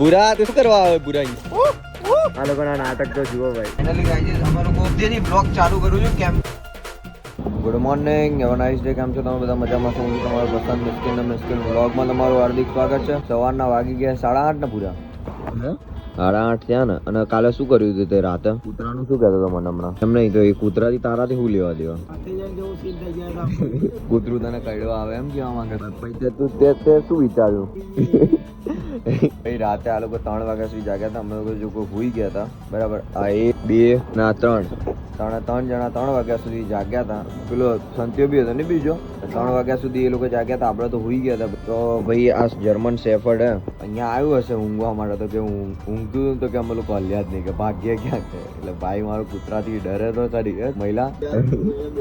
બુરા તો શું કરવા આવે બુરા આ લોકોના નાટક તો જુઓ ભાઈ. ફાઇનલી ગાઈઝ અમારો ગોપદેની બ્લોગ ચાલુ કરું છું કેમ? Good morning have nice day કેમ છો? તમે બધા મજામાં છો? હું તમારો પસંદ મિસ્કિન ને મિસ્કિન બ્લોગમાં તમારું હાર્દિક સ્વાગત છે. સવારના વાગી ગયા સાડા આઠ ને પૂરા સાડા આઠ થયા ને અને કાલે શું કર્યું હતું તે રાતે? કૂતરાનું શું કહેતો હતો મને હમણાં? એમ નહીં તો એ કૂતરાથી તારાથી શું લેવા દેવા? કૂતરું તને કડવા આવે એમ કેવા માંગે પછી તું તે તે શું વિચાર્યું? ભાઈ રાતે આ લોકો ત્રણ વાગ્યા સુધી જાગ્યા હતા. અમે લોકો જો ભૂઈ ગયા હતા. બરાબર. આ એક બે ના ત્રણ. ત્રણે ત્રણ જણા ત્રણ વાગ્યા સુધી જાગ્યા હતા. પેલો સંત્યો બી હતો ને બીજો. ત્રણ વાગ્યા સુધી એ લોકો જાગ્યા હતા. આપણે તો હુઈ ગયા હતા. તો ભાઈ આ જર્મન શેફર્ડ હે અહીંયા આવ્યું હશે ઊંઘવા માટે તો કે હું ઊંઘતું તો કે અમે લોકો હલ્યા જ નહીં કે ભાગ્ય ક્યાં છે? એટલે ભાઈ મારો કૂતરાથી ડરે તો ખરી. મહિલા.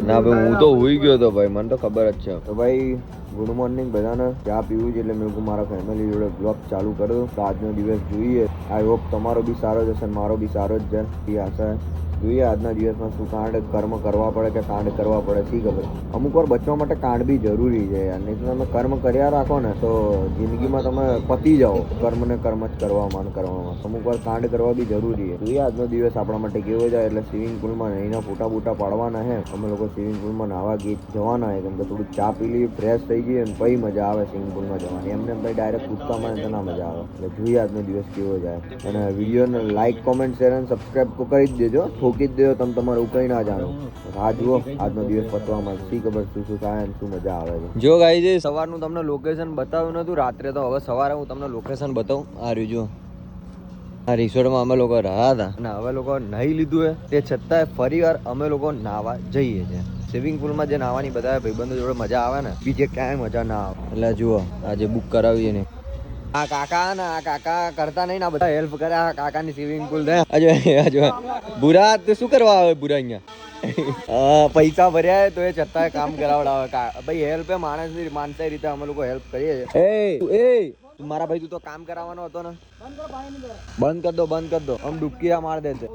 ના ભાઈ હું તો હુઈ ગયો હતો ભાઈ મને તો ખબર જ છે. તો ભાઈ ગુડ મોર્નિંગ બધાને. ચા પીવું છે એટલે મેં કહું મારા ફેમિલી જોડે બ્લોગ ચાલુ કર્યો તો આજનો દિવસ જોઈએ. આઈ હોપ તમારો બી સારો જ હશે મારો બી સારો જ છે. એ આશા જોઈએ આજના દિવસમાં શું કાંડ કર્મ કરવા પડે કે કાંડ કરવા પડે, શી ખબર? અમુક વાર બચવા માટે કાંડ બી જરૂરી છે યાર. નહીં તો તમે કર્મ કર્યા રાખો ને, તો જિંદગીમાં તમે પતી જાઓ. કર્મને કર્મ જ કરવામાં કરવામાં. અમુક વાર કાંડ કરવા બી જરૂરી છે. જોઈએ આજનો દિવસ આપણા માટે કેવો જાય, એટલે સ્વિમિંગ પુલમાં નહીં ફોટા બોટા પાડવાના હે અમે લોકો સ્વિમિંગ પુલમાં નાવા ગીત જવાના હે કેમ કે થોડું ચા પી લઈએ ફ્રેશ થઈ જઈએ ને પછી મજા આવે સ્વિમિંગ પુલમાં જવાની. એમને એમ ભાઈ ડાયરેક્ટ કૂદકામાં તો ના મજા આવે. એટલે જોઈએ આજનો દિવસ કેવો જાય. અને વિડીયોને લાઈક કોમેન્ટ શેર અને સબસ્ક્રાઈબ કરી જ દેજો. ઠોકી જ દેજો, તમે તમારે ઉપઈ ના જાણો. રાહ જુઓ, આજનો દિવસ પતવામાં શી ખબર શું શું થાય અને શું મજા આવે છે. જો ગાઈ જે સવારનું તમને લોકેશન બતાવ્યું નતું, રાત્રે તો હવે સવારે હું તમને લોકેશન બતાવું. આ રહ્યું, જુઓ. આ રિસોર્ટમાં અમે લોકો રહ્યા હતા. અને હવે લોકો નહીં લીધું હે. તે છતાંય ફરી વાર અમે લોકો નાવા જઈએ છીએ. સ્વિમિંગ પુલમાં જે નાવાની બધા ભાઈબંધો જોડે મજા આવે ને, બીજે ક્યાંય મજા ના આવે. એટલે જુઓ, આજે બુક કરાવીએ ને. આ કાકા ને, આ કાકા કરતા નહીં ને બધા હેલ્પ કરે આ કાકાની સ્વિમિંગ પુલ ને. હજુ હજુ બુરા, તે શું કરવા આવે બુરા અહીંયા? પૈસા ભર્યા તો એ છતાં કામ કરાવડાવે. ભાઈ હેલ્પ એ માણસ માનસાઈ રીતે અમે લોકો હેલ્પ કરીએ છીએ. તું મારા ભાઈ તું તો કામ કરાવવાનો હતો ને. બંધ કર દો બંધ કર દો. આમ ડૂબકીરા માર દે છે.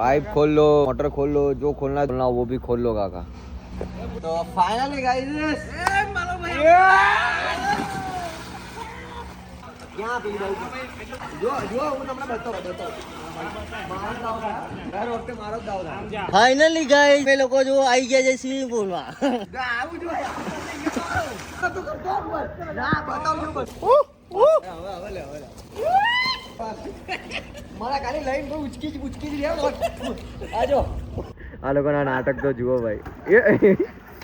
પાઇપ ખોલ લો મોટર ખોલ લો જો ખોલના ખોલના વો ભી ખોલ લો કાકા. તો ફાઇનલી ગાઈઝ ક્યાં પેલી બાજુ? જો લોકો જો આવી ગયા છે સ્વિમિંગ પુલમાં આવું જો તું કરતો બસ ના નાટક તો જુઓ ભાઈ.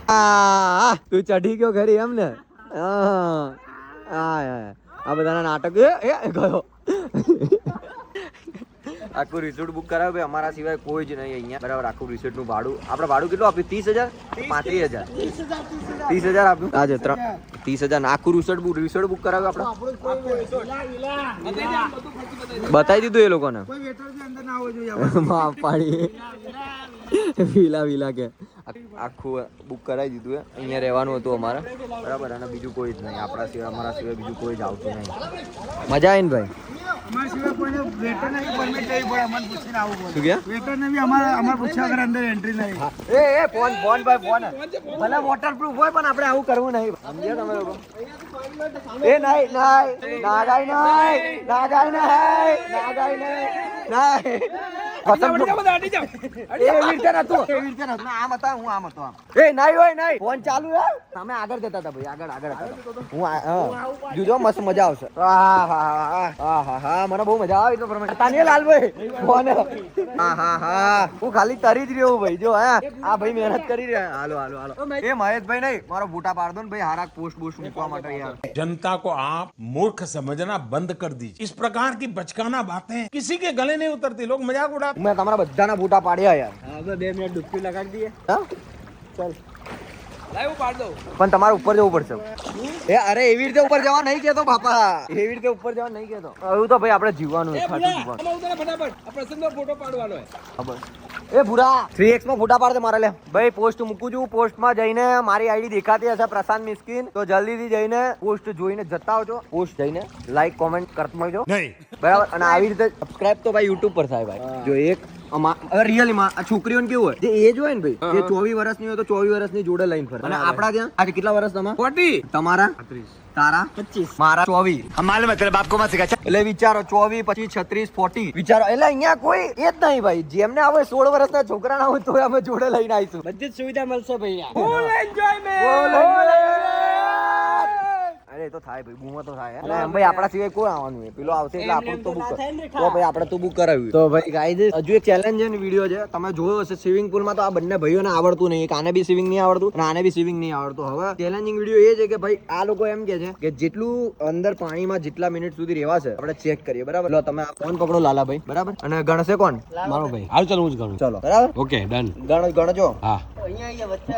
આ તું ચઢી ગયો ઘરે એમ ને? હા આ બધાના નાટક ગયો. આખું રિસોર્ટ બુક કરાવ્યું ભાઈ. અમારા સિવાય કોઈ જ નહીં અહીંયા. બરાબર આખું રિસોર્ટનું ભાડું. આપણે ભાડું કેટલું આપ્યું? ત્રીસ હજાર? પાંત્રીસ હજાર. ત્રીસ હજાર આપ્યું? આજે ત્રણ ત્રીસ હજાર. આખું રિસોર્ટ બુક રિસોર્ટ બુક કરાવ્યું આપણે? બતાવી દીધું એ લોકોને? માફ પાડી. વિલા વિલા કે. આખું બુક કરાવી દીધું હે અહીંયા રહેવાનું હતું અમારે. બરાબર અને બીજું કોઈ જ નહીં. આપણા સિવાય અમારા સિવાય બીજું કોઈ જ આવતું નહીં. મજા આવીને ભાઈ. અમારા સિવાય કોઈને વેટર ને પરમિટ લેવી પડે અમને પૂછીને આવવું પડે શું ગયા? વેટર બી અમારે અમારે પૂછ્યા વગર અંદર એન્ટ્રી નહીં. એ એ ફોન ફોન ભાઈ ફોન ભલે વોટરપ્રૂફ હોય પણ આપણે આવું કરવું નહીં. સમજ્યા તમે લોકો? એ નહીં નહીં. નાગાઈ નહીં નાગાઈ નહીં નાગાઈ નહીં નહીં. પસંદ એ એવી રીતે નતું એવી રીતે નતું આમ હતા હું આમ હતો આમ એ નહીં હોય નહીં ફોન ચાલુ હે તમે આગળ જતા હતા ભાઈ આગળ આગળ હતા હું આ- હા જોજો મસ્ત મજા આવશે હા હા હા હા હા હા મને બહુ મજા આવે તો પ્રમાણે તાને લાલભાઈ ફોન હા હા હા હું ખાલી તરી જ રહ્યો ભાઈ જો હા આ ભાઈ મહેનત કરી રહ્યા હાલો હાલો હાલો એ મહેશભાઈ નહીં મારો ફોટા પાડ દો ને ભાઈ હારા પોસ્ટ બોસ્ટ મૂકવા માટે યાર जनता को आप मूर्ख समझना बंद कर दीजिए इस प्रकार की बचकाना बातें किसी के गले नहीं उतरती लोग मजाक उड़ाते મેં તમારા બધાના ફોટા પાડ્યા યાર. હવે બે મિનિટ ડૂબકી લગાડી દઈએ. હા? ચાલ. પણ તમારે ઉપર જવું પડશે. એ અરે એવી રીતે ઉપર જવા નહીં કેતો બાપા. એવી રીતે ઉપર જવા નહીં કેતો એવું તો ભાઈ આપણે જીવવાનું છે, ખાટું જીવવાનું. ખબર. એ ભૂરા. થ્રી એક્સમાં ફોટા પાડતે મારે લે. ભાઈ પોસ્ટ મૂકું છું. પોસ્ટમાં જઈને મારી આઈડી દેખાતી હશે પ્રશાંત મિસ્કિન. તો જલ્દી થી જઈને પોસ્ટ જોઈને જતા આવજો. પોસ્ટ જઈને લાઈક કોમેન્ટ કરતા મળજો. બરાબર? અને આવી રીતે સબસ્ક્રાઇબ તો ભાઈ યુટ્યુબ પર થાય ભાઈ. જો એક હવે રિયલી કેવું હોય? જે એજ ને ભાઈ ચોવીસ વર્ષની હોય તો ચોવીસ વર્ષની જોડે લઈને ફરે. કેટલા વર્ષ તમારા? તમારા તારા? પચીસ. માલુમ એટલે બાપકો એટલે વિચારો ચોવીસ પછી છત્રીસ ફોર્ટી. વિચારો એટલે અહીંયા કોઈ એ જ નહીં ભાઈ. જેમને આવે સોળ વર્ષના છોકરા ના હોય તો અમે જોડે લઈને આવીશું. બધી સુવિધા મળશે ભાઈ અરે તો થાય ભાઈ બૂમો તો થાય એટલે એમ ભાઈ આપણા સિવાય કોઈ આવવાનું છે પેલો આવશે એટલે આપણું તો કર- તો ભાઈ આપણે તો બુક કરાવ્યું. તો ભાઈ ગાઈઝ હજુ એક ચેલેન્જ છે ને વીડિયો છે. તમે જોયો હશે સ્વિમિંગ પુલમાં તો આ બંને ભાઈઓને આવડતું નહીં. એક આને બી સ્વિમિંગ નહીં આવડતું અને આને બી સ્વિમિંગ નહીં આવડતું. હવે ચેલેન્જિંગ વીડિયો એ છે કે ભાઈ આ લોકો એમ કે છે કે જેટલું અંદર પાણીમાં જેટલા મિનિટ સુધી રહેવાશે આપણે ચેક કરીએ બરાબર? લો તમે ફોન પકડો લાલાભાઈ બરાબર? અને ગણશે કોણ? મારો ભાઈ. હાલ ચાલો હું જ ગણું. ચલો બરાબર? ઓકે ડન ગણ ગણજો. હા. અહીંયા વચ્ચે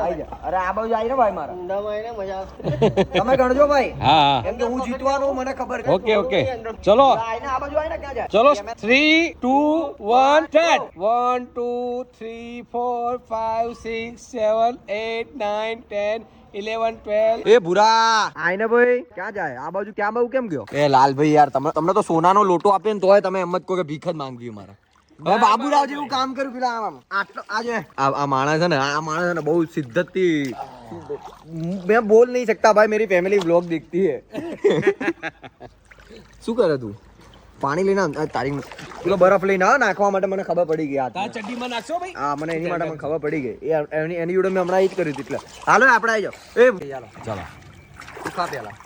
અરે આ બાજુ આવી ને ભાઈ મારા. ઊંડામાં મજા આવશે તમે ગણજો ભાઈ. હા હા. કે હું જીતવાનું મને ખબર છે. Okay okay. ચલો. આ બાજુ આઈને ક્યાં જાય? ચલો three two one start one two three four five six seven eight nine ten eleven twelve એ ભૂરા. આઈને ભાઈ ક્યાં જાય? આ બાજુ ક્યાં બાજુ કેમ ગયો? એ લાલભાઈ યાર તમે તમને તો સોનાનો લોટો આપે ને તોય તમે એમ જ કહો કે ભીખ જ માંગવી મારા. હવે બાબુરાવ જેવું કામ કર્યું પેલા આમ આટલો આજે આ માણસ છે ને આ માણસ ને બહુ સિદ્ધતથી મેં બોલ નહીં શકતા ભાઈ મેરી ફેમિલી વ્લોગ દેખતી હે. શું કરે તું? પાણી લઈને આમ તારી પેલો બરફ લઈને આવ નાખવા માટે મને ખબર પડી ગઈ આ ચડ્ડીમાં નાખશો ભાઈ? હા મને એની માટે મને ખબર પડી ગઈ. એ એની એની જોડે મેં હમણાં એ જ કર્યું એટલે. હાલો આપણે આવી જાઓ. એ ચાલો. ચાલો. ખા પેલા.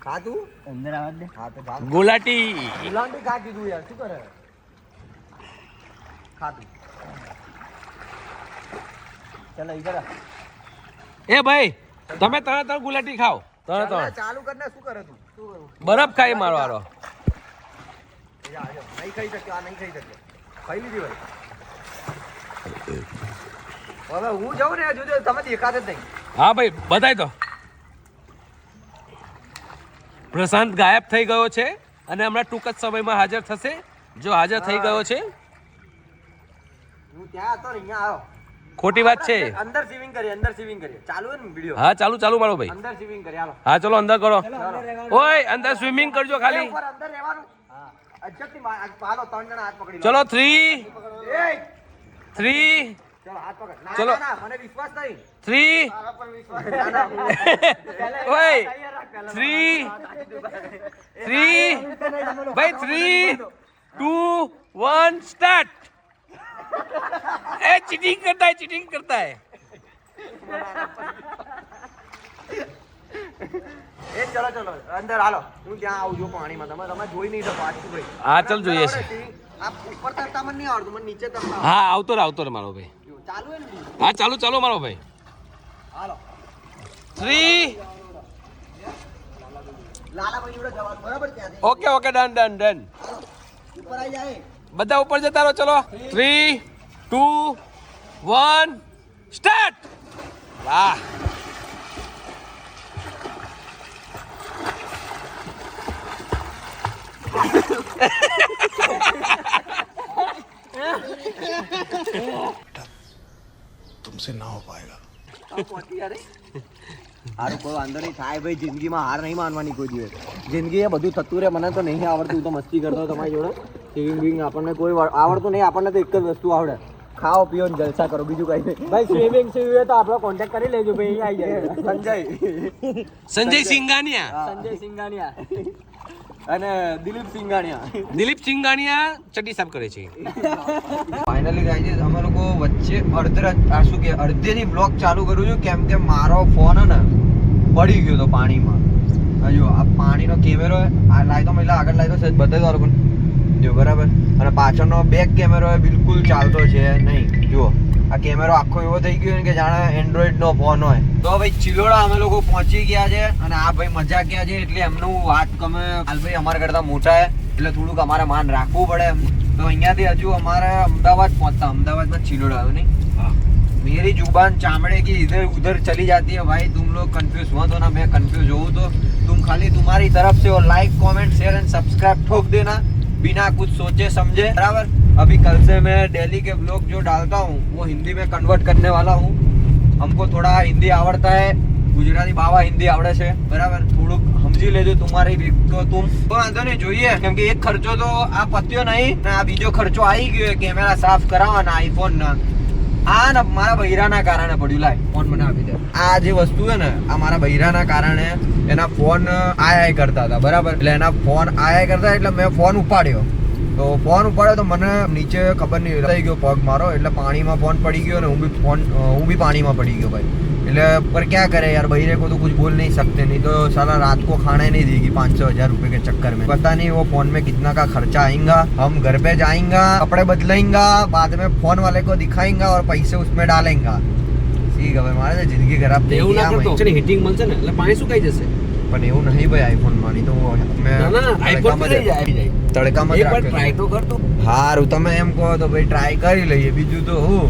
ખા તું? અંદર આવ દે. હા તો ગોલાટી. ગોલાટી ખા કીધું યાર શું કરે? ખા તું ઈ કરા. એ ભાઈ તમે ત્રણ ત્રણ ગુલાટી ખાઓ. ત્રણ ત્રણ ચાલુ કર શું કરે તું? બરફ ખાઈ મારો હારો નહીં ખાઈ શક્યો આ નહીં ખાઈ શક્યો ખાઈ લીધી ભાઈ હવે હું જાઉં ને જોજો તમે દેખાત જ નહીં. હા ભાઈ બધાય તો પ્રશાંત ગાયબ થઈ ગયો છે અને હમણાં ટૂંક જ સમયમાં હાજર થશે. જો હાજર થઈ ગયો છે ત્યાં હતો અહીંયા આવ્યો ખોટી વાત છે અંદર સ્વિમિંગ કરી અંદર સ્વિમિંગ કરી ચાલુ ને વિડિયો હા ચાલુ ચાલુ મારો ભાઈ અંદર સ્વિમિંગ કરી હાલો હા ચલો અંદર કરો ઓય અંદર સ્વિમિંગ કરજો ખાલી ઉપર અંદર રહેવાનું હા અજબથી મા- આ ત્રણ જણા હાથ પકડી ચલો થ્રી થ્રી ચલો હાથ પકડ ચલો. ના, ના, મને વિશ્વાસ નહીં થ્રી. ઓય થ્રી થ્રી ભાઈ થ્રી ટુ વન સ્ટાર્ટ એ ચીટિંગ કરતા है चीटिंग करता है એ ચલો ચલો અંદર હાલો હું ત્યાં આવું છું પાણીમાં તમે તમે જોઈ નહીં શકો આજથી ભાઈ હા ચાલ જોઈએ છે આ ઉપર તરતા મને નહીં આવડતું મને નીચે તરતા હા આવતો રહે આવતો રહે મારો ભાઈ આવડતું. ચાલુ હે ને બીજું? હા ચાલુ ચાલુ મારો ભાઈ હાલો થ્રી લાલાભાઈ જોડે જવાનું બરાબર ત્યાંથી okay okay done done done ઉપર આવી જાય બધા ઉપર જતા રહો ચલો. થ્રી ટુ વન સ્ટાર્ટ વાહ. હારું કોઈ વાંધો નહીં. થાય ભાઈ જિંદગીમાં હાર નહીં માનવાની કોઈ દિવસ. જિંદગી એ બધું થતું રહે. મને તો નહીં આવડતું. હું તો મસ્તી કરતો તમારી જોડે. સ્વિમિંગ બિંગ આપણને કોઈ આવડતું નહીં. આપણને તો એક જ વસ્તુ આવડે. ખાઓ પીઓ ને જલસા કરો. બીજું કઈ નહીં. ભાઈ સ્વિમિંગ શીખવે તો આપણો કોન્ટેક્ટ કરી લેજો. ભાઈ અહીંયા આવી જાય. સંજય સંજય સિંગાનિયા સંજય સિંઘાનિયા અને દિલીપ સિંગાણિયા. દિલીપ સિંગાણિયા ચડ્ડી સાફ કરે છે. ફાઇનલી ગાઈઝ અમે લોકો વચ્ચે અડધે આ શું કે અડધેથી બ્લોક ચાલુ કરું છું કેમ કે મારો ફોન ને પડી ગયો તો પાણીમાં. આ જો આ પાણીનો કેમેરો આ લાઈ તો મેં આગળ લાઈ તો બધા તો લોકોને જો બરાબર? અને પાછળનો બેક કેમેરો હે બિલકુલ ચાલતો છે નહીં. જુઓ. આ કેમેરો આખો એવો થઈ ગયો ને કે જાણે એન્ડ્રોઈડ નો ફોન હોય તો ભાઈ ચિલોડા અમે લોકો પહોંચી ગયા છે અને આ ભાઈ મજા ગયા છે એટલે એમનું વાત ગમે હાલભાઈ અમારા કરતા મોટા છે એટલે થોડુંક અમારે માન રાખવું પડે એમ તો અહીંયાથી હજુ અમારે અમદાવાદ પહોંચતા અમદાવાદમાં ચિલોડા આવ્યો નહીં मेरी जुबान चामड़े की इधर उधर चली जाती है भाई तुम लोग कंफ्यूज हुआ तो ना मैं कंफ्यूज हूँ तो तुम खाली तुम्हारी तरफ से वो like comment share and subscribe ठोक देना बिना कुछ सोचे समझे बराबर अभी कल से मैं डेली के ब्लॉग जो डालता हूँ वो हिंदी में कन्वर्ट करने वाला हूँ हमको थोड़ा हिंदी आवड़ता है ગુજરાતી બાવા હિન્દી આવડે છે બરાબર થોડુંક સમજી લેજો તમારી ભી તો તુમ તો વાંધો નહીં જોઈએ કેમ કે એક ખર્ચો તો આ પત્યો નહીં ને આ બીજો ખર્ચો આવી ગયો કેમેરા સાફ કરાવવાના આઈફોન ના આ ને મારા બૈરાના કારણે પડ્યું લાય ફોન મને આપી દે આ જે વસ્તુ છે ને આ મારા બૈરાના કારણે એના ફોન આય આય કરતા હતા બરાબર એટલે એના ફોન આય આય કરતા એટલે મેં ફોન ઉપાડ્યો તો ફોન ઉપાડ્યો તો મને નીચે ખબર નહીં થઈ ગયો પગ મારો એટલે પાણીમાં ફોન પડી ગયો ને હું બી ફોન હું બી પાણીમાં પડી ગયો ભાઈ એટલે પર क्या करे यार बहिरे को तो कुछ बोल नहीं सकते नहीं तो साला रात को खाना ही नहीं देगी पाँच सौ हजार रुपए के चक्कर में पता नहीं वो फोन में कितना का खर्चा आएगा हम घर पे जाएंगा कपड़े बदलेंगा बाद में फोन वाले को दिखाएंगा और पैसे उसमें डालेंगा ठीक है भाई मारे तो जिंदगी खराब થઈ એવું ના ગઈ કરતો આમાં. છે હીટિંગ મળશે ને એટલે પાણી સુકાઈ જશે પણ એવું નહીં ભાઈ આઈફોનમાં નહીં તો મેં આઈફોન જ- આવી જાય. તડકામાં એક વાર ટ્રાય તો કર તું. હારું તમે એમ કહો તો ભાઈ ટ્રાય કરી લઈએ બીજું તો હું?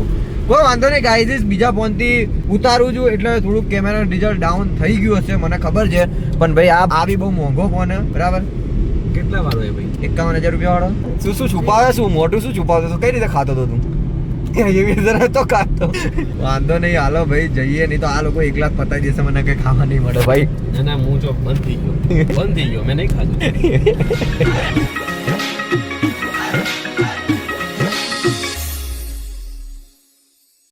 કોઈ વાંધો નહીં ગાઈઝ બીજા ફોનથી ઉતારું છું એટલે થોડુંક કેમેરા રિઝલ્ટ ડાઉન થઈ ગયું હશે મને ખબર છે. પણ ભાઈ આ આ બી બહુ મોંઘો ફોન બરાબર? કેટલા વાળો એ ભાઈ? એકાવન હજાર રૂપિયા વાળો. શું શું છુપાવે શું મોટું શું છુપાવતો તો કઈ રીતે ખાતો હતો તું? એવી તો વાંધો નહીં હાલો ભાઈ જઈએ નહીં તો આ લોકો એકલા પતાવી દેશે મને કઈ ખાવા નહીં મળે ભાઈ. ના ના હું જો બંધ થઈ ગયો. બંધ થઈ ગયો મેં નહીં ખાધું.